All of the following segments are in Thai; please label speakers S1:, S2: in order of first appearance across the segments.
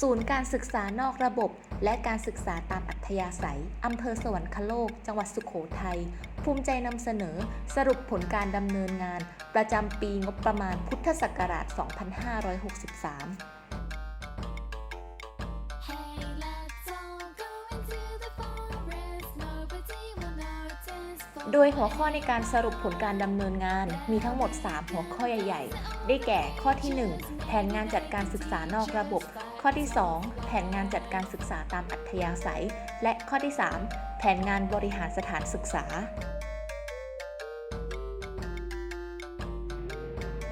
S1: ศูนย์การศึกษานอกระบบ และการศึกษาตามอัธยาศัย อำเภอสวรรคโลก จังหวัดสุขโขทัย ภูมิใจนำเสนอสรุปผลการดำเนินงาน ประจำปีงบประมาณพุทธศักราช 2563
S2: Hey, let's all go into the forest. Nobody will notice.
S1: โดยหัวข้อในการสรุปผลการดำเนินงานมีทั้งหมด 3 หัวข้อใหญ่ ๆ ได้แก่ข้อที่ 1 แผนงานจัดการศึกษานอกระบบ ข้อที่ 2 แผนงานจัดการศึกษาตามอัธยาศัย และข้อที่ 3 แผนงานบริหารสถานศึกษา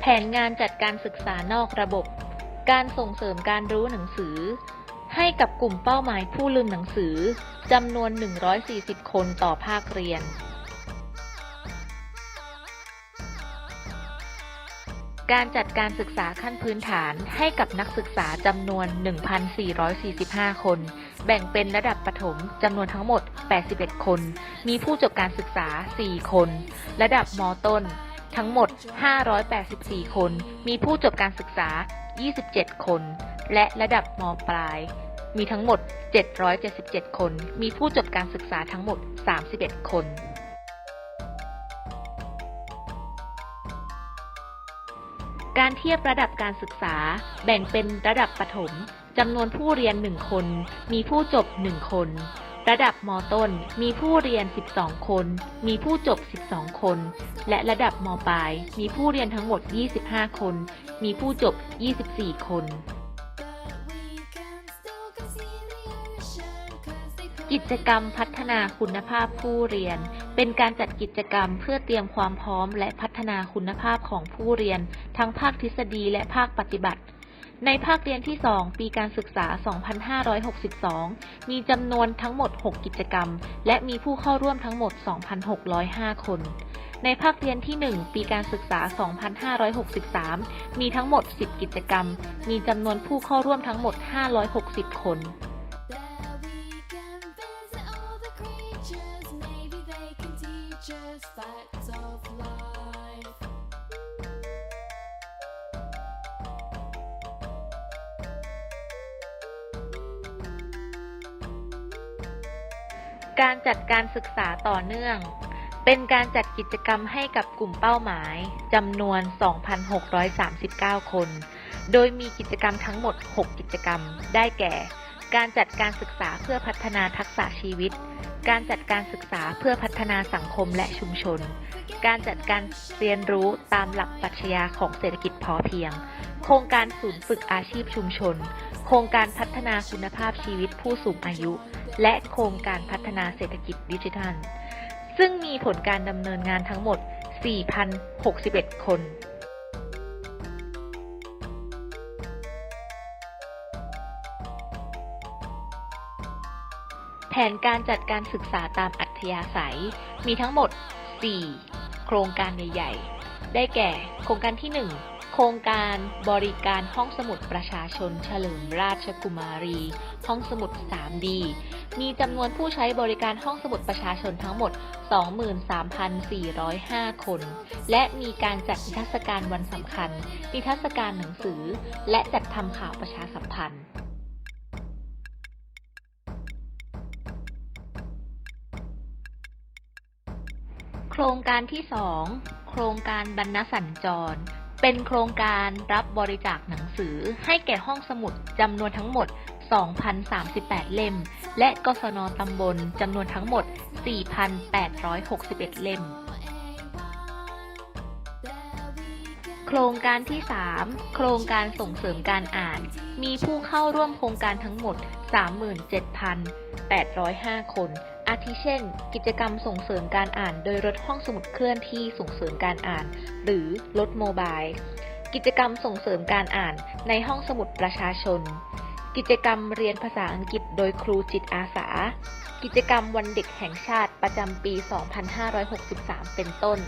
S3: แผนงานจัดการศึกษานอกระบบ การส่งเสริมการรู้หนังสือ ให้กับกลุ่มเป้าหมายผู้ลืมหนังสือจำนวน 140 คนต่อภาคเรียน การจัดการศึกษาขั้นพื้นฐานให้กับนักศึกษาจำนวน 1,445 คน แบ่งเป็นระดับประถมจำนวนทั้งหมด 81 คน มีผู้จบการศึกษา 4 คน ระดับมต้น ทั้งหมด 584 คน มีผู้จบการศึกษา 27 คน และระดับมปลาย มีทั้งหมด 777 คน มีผู้จบการศึกษาทั้งหมด 31 คน การเทียบระดับการศึกษา แบ่งเป็นระดับประถมจำนวนผู้เรียน 1 คน มีผู้จบ 1 คน ระดับมต้น มีผู้เรียน 12 คน มีผู้จบ 12 คน และระดับมปลาย มีผู้เรียนทั้งหมด 25 คน มีผู้จบ 24 คน กิจกรรมพัฒนาคุณภาพผู้เรียน เป็นการจัดกิจกรรมเพื่อเตรียมความพร้อมและพัฒนาคุณภาพของผู้เรียน ทั้งภาคทฤษฎีและภาคปฏิบัติ ในภาคเรียนที่ 2 ปีการศึกษา 2562 มีจำนวนทั้งหมด 6 กิจกรรม และมีผู้เข้าร่วมทั้งหมด 2,605 คน ในภาคเรียนที่ 1 ปีการศึกษา 2563 มีทั้งหมด 10 กิจกรรม มีจำนวนผู้เข้าร่วมทั้งหมด 560 คน
S2: facts of life.
S3: การจัดการศึกษาต่อเนื่อง เป็นการจัดกิจกรรมให้กับกลุ่มเป้าหมายจำนวน 2,639 คน โดยมีกิจกรรมทั้งหมด 6 กิจกรรม ได้แก่ การจัดการศึกษาเพื่อพัฒนาทักษะชีวิต การจัดการศึกษาเพื่อพัฒนาสังคมและชุมชน การจัดการเรียนรู้ตามหลักปรัชญาของเศรษฐกิจพอเพียง โครงการศูนย์ฝึกอาชีพชุมชน โครงการพัฒนาคุณภาพชีวิตผู้สูงอายุ และโครงการพัฒนาเศรษฐกิจดิจิทัล ซึ่งมีผลการดำเนินงานทั้งหมด 4,061 คน แผนการจัดการศึกษาตามอัธยาศัย มีทั้งหมด 4 โครงการใหญ่ๆ ได้แก่ โครงการที่ 1 โครงการบริการห้องสมุดประชาชนเฉลิมราชกุมารี ห้องสมุด 3D มีจำนวนผู้ใช้บริการห้องสมุดประชาชนทั้งหมด 23,405 คน และมีการจัดนิทรรศการวันสำคัญ นิทรรศการหนังสือ และจัดทำข่าวประชาสัมพันธ์ โครงการที่ 2 โครงการบรรณสัญจร เป็นโครงการรับบริจาคหนังสือให้แก่ห้องสมุดจำนวนทั้งหมด 2,038 เล่ม และกศนตำบลจำนวนทั้งหมด 4,861 เล่ม โครงการที่ 3 โครงการส่งเสริมการอ่าน มีผู้เข้าร่วมโครงการทั้งหมด 37,805 คน อาทิเช่น กิจกรรมส่งเสริมการอ่านโดยรถห้องสมุดเคลื่อนที่ส่งเสริมการอ่าน หรือรถโมบาย กิจกรรมส่งเสริมการอ่านในห้องสมุดประชาชน กิจกรรมเรียนภาษาอังกฤษโดยครูจิตอาสา กิจกรรมวันเด็กแห่งชาติประจำปี 2563 เป็นต้น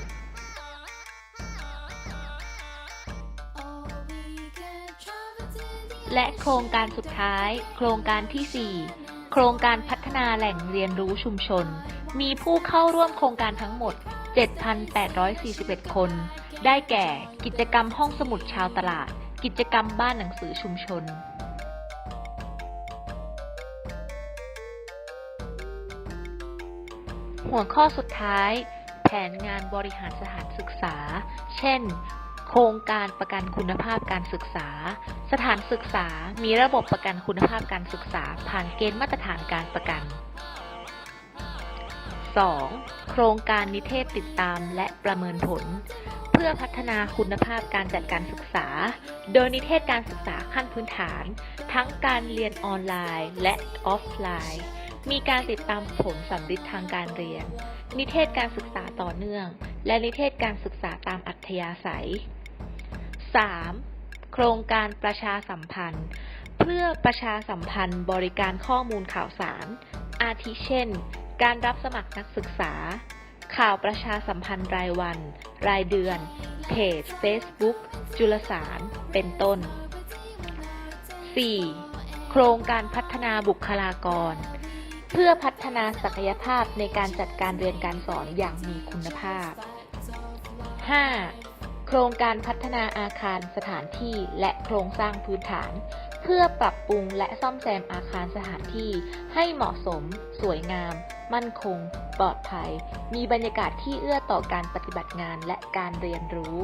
S3: และโครงการสุดท้าย โครงการที่ 4 โครงการพั ฒนาแหล่งเรียนรู้ชุมชน มีผู้เข้าร่วมโครงการทั้งหมด 7,841 คน ได้แก่ กิจกรรมห้องสมุดชาวตลาด กิจกรรมบ้านหนังสือชุมชนหัวข้อสุดท้าย แผนงานบริหารสถานศึกษา เช่น ครงการประกันคุณภาพการศึกษา สถานศึกษามีระบบประกันคุณภาพการศึกษา ผ่านเกณฑ์มาตรฐานการประกัน 2. โครงการนิเทศติดตามและประเมินผล เพื่อพัฒนาคุณภาพการจัดการศึกษา โดยนิเทศการศึกษาขั้นพื้นฐาน ทั้งการเรียนออนไลน์และออฟไลน์ มีการติดตามผลสำลิดทางการเรียน นิเทศการศึกษาต่อเนื่อง และนิเทศการศึกษาตามอัธยาศัย 3. โครงการประชาสัมพันธ์ เพื่อประชาสัมพันธ์บริการข้อมูลข่าวสาร อาทิเช่น การรับสมัครนักศึกษา ข่าวประชาสัมพันธ์รายวัน รายเดือน เพจ Facebook จุลสาร เป็นต้น 4. โครงการพัฒนาบุคลากร เพื่อพัฒนาศักยภาพในการจัดการเรียนการสอนอย่างมีคุณภาพ 5. โครงการพัฒนาอาคารสถานที่และโครงสร้างพื้นฐาน เพื่อปรับปรุงและซ่อมแซมอาคารสถานที่ให้เหมาะสม สวยงาม มั่นคง ปลอดภัย มีบรรยากาศที่เอื้อต่อการปฏิบัติงานและการเรียนรู้